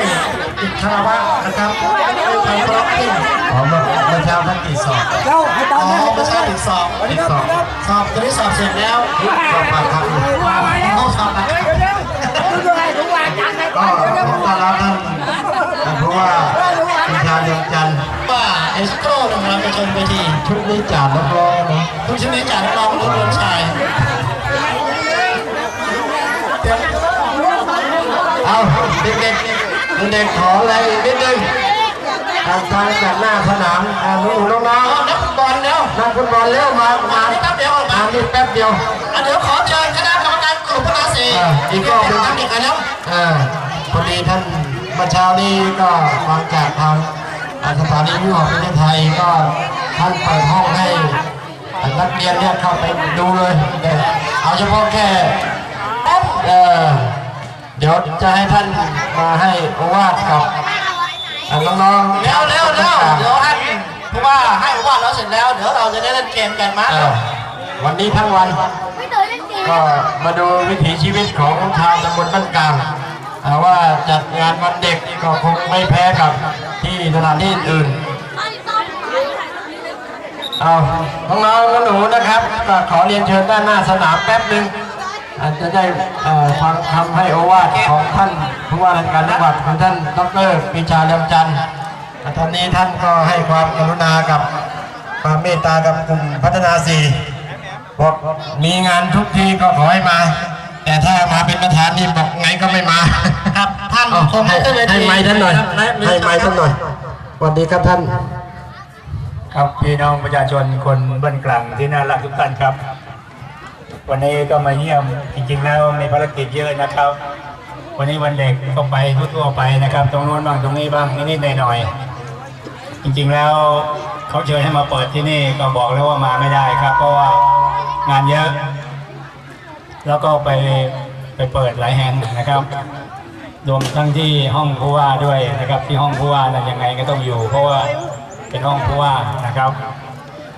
ยคาราวะนะครับไปร้องเพลงอ๋อเมื่อเมื่อเช้าท่านติดสอบเจ้าให้ตาอ๋มอแม่เมื่อเช้าติดสอบติดสอบสอบตอนนี้สอบเสร็จแล้วสอบปากคำต้องสอบปากคำทุกอย่างทุกอย่างจังเลยก็ผมต้อนรับท่านท่านผู้ว่าคุณชาเรืองจันทร์ว่าเอสโตรนะครับจะชมเวทีชุดนี้จ่านักร้องนะทุกชุดนี้จ่านักร้องรุ่นรือนชายเอาเด็กๆ เด็กๆขออะไรอีกนิดนึงทางทางจากหน้าสนามอ่าหนูๆน้องๆ นักฟุตบอลเร็วนักฟุตบอลเร็วมา มา แป๊บเดียวมานี่แป๊บเดียวเดี๋ยวขอเชิญคณะกรรมการกลุ่มพนาสีอีกรอบหนึงครับอีกแล้วอ่าพอดีท่านเมื่อเช้านี้ก็ฟังจากทางอ่าสถานีวิวของประเทศไทยก็ท่านเปิดห้องให้นักเรียนเนี่ยเข้าไปดูเลยเนี่ยเอาเฉพาะแค่เออ เดี๋ยวจะให้ท่านมาให้โอวาทกับอ่าน้องๆเร็วเร็วเร็วเดี๋ยวให้เพราะว่าให้ผมว่าเราเสร็จแล้ว เดี๋ยวเราจะได้เล่นเกมกันมั้งเออวันนี้ทั้งวันก็มาดูวิถีชีวิตของชาวตำบลบ้านกลางอ่าว่าจัดงานวันเด็กก็คงไม่แพ้กับที่สถานที่อื่นเอาน้องๆหนูๆนะครับ ก็ขอเรียนเชิญด้านหน้าสนามแป๊บหนึ่ง อาจจะได้เอ่อฟังคำให้โอวาทของท่านผู้ว่าราชการจังหวัดของท่านดรปรีชาเลียมจันทร์อ่าท่านนี้ท่านก็ให้ความกรุณากับความเมตตากับกลุ่มพัฒนาสีบอกมีงานทุกทีก็ขอให้มา แต่ถ้ามาเป็นประธานนี่บอกไงก็ไม่มาครับท่านเอาคงให้ไม่ได้เวทีให้ไม้ท่านหน่อยครับให้ไม้ท่านหน่อยสวัสดีครับท่าน ครับพี่น้องประชาชนคนบ้านกลางที่น่ารักทุกท่านครับ วันนี้ก็มาเยี่ยมจริงๆแล้วมีภารกิจเยอะนะครับ วันนี้วันเด็กก็ไปทั่วๆไปนะครับ ตรงโน้นบ้างตรงนี้บ้างนิดๆหน่อยๆจริงๆแล้วเขาเชิญให้มาเปิดที่นี่ก็บอกแล้วว่ามาไม่ได้ครับ เพราะว่างานเยอะ แล้วก็ไปไปเปิดหลายแห่งนะครับรวมทั้งที่ห้องผู้ว่าด้วยนะครับที่ห้องผู้ว่านะยังไงก็ต้องอยู่ เพราะว่าเป็นห้องผู้ว่านะครับ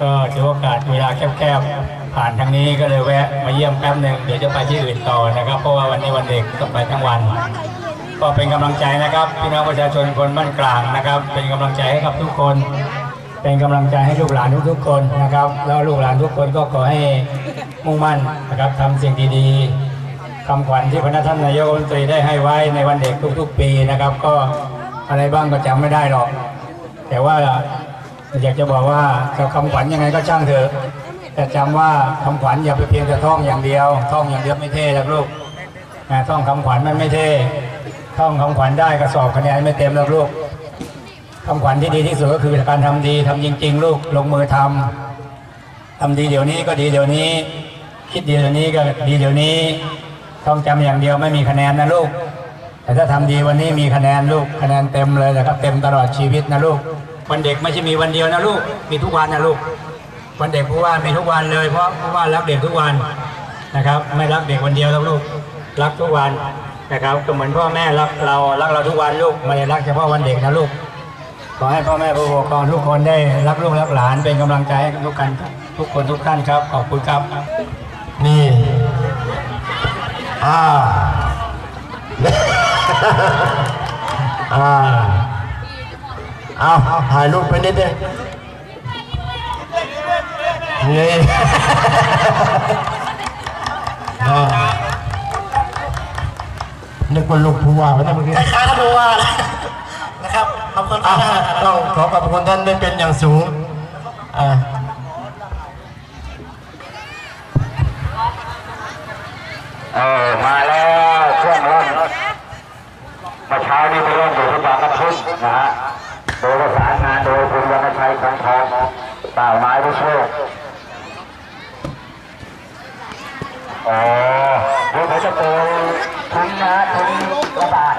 ก็ถือโอกาสเวลาแคบๆ ผ่านทางนี้ก็เลยแวะมาเยี่ยมแป๊บหนึ่งเดี๋ยวจะไปที่อื่นต่อนะครับ เพราะว่าวันนี้วันเด็กต้องไปทั้งวัน ก็เป็นกำลังใจนะครับพี่น้องประชาชนคนบ้านกลางนะครับ เป็นกำลังใจให้กับทุกคน เป็นกำลังใจให้ลูกหลานทุกๆคนนะครับ แล้วลูกหลานทุกคนก็ขอให้มุ่งมั่นนะครับทำสิ่งดีๆคำขวัญที่พระท่านนายกรัฐมนตรีได้ให้ไว้ในวันเด็กทุก ๆ ปีนะครับ ก็อะไรบ้างก็จำไม่ได้หรอก แต่ว่า อยากจะบอกว่าคำขวัญยังไงก็ช่างเถอะ แต่จำว่าคำขวัญอย่าไปเพียงแต่ท่องอย่างเดียว ท่องอย่างเดียวไม่เท่หรอกลูกท่องคำขวัญมันไม่เท่ท่องคำขวัญได้ก็สอบคะแนนไม่เต็มหรอกลูกคำขวัญที่ดีที่สุดก็คือการทำดีทำจริง ๆ ลูกลงมือทำทำดีเดี๋ยวนี้ก็ดีเดี๋ยวนี้ คิดดีเดี๋ยวนี้ก็ดีเดี๋ยวนี้ท่องจำอย่างเดียวไม่มีคะแนนนะลูก แต่ถ้าทำดีวันนี้มีคะแนนลูกคะแนนเต็มเลยนะครับเต็มตลอดชีวิตนะลูก วันเด็กไม่ใช่มีวันเดียวนะลูก มีทุกวันนะลูก วันเด็กผู้ว่ามีทุกวันเลย เพราะผู้ว่ารักเด็กทุกวันนะครับ ไม่รักเด็กวันเดียวแล้วลูก รักทุกวันนะครับก็เหมือนพ่อแม่รักเรา รักเราทุกวันลูกไม่ได้รักเฉพาะวันเด็กนะลูก ขอให้พ่อแม่ผู้ปกครองทุกคนได้รักลูกรักหลานเป็นกำลังใจให้ทุกกันทุกคนทุกท่านครับ ขอบคุณครับ นี่อ่า อ่า เอาเอาถ่ายรูปไปนิดนึงนี่อ่านึกว่าลูกผู้ว่าไว้นะเมื่อกี้คล้ายๆท่านผู้ว่าเลยนะครับขอบคุณอะท่านต้องขอขอบคุณท่านได้เป็นอย่างสูงอ่าเออมาแล้วช่วงร่อนเมื่อเช้านี้ไปร่อนอยู่ที่บางกระทุ่นนะฮะโดยประสานงานโดยคุณวรรณชัยคงทองป่าไม้ผู้ช่วยอ๋อเดี๋ยวเขาจะโปรยทุนนะทุนระบาด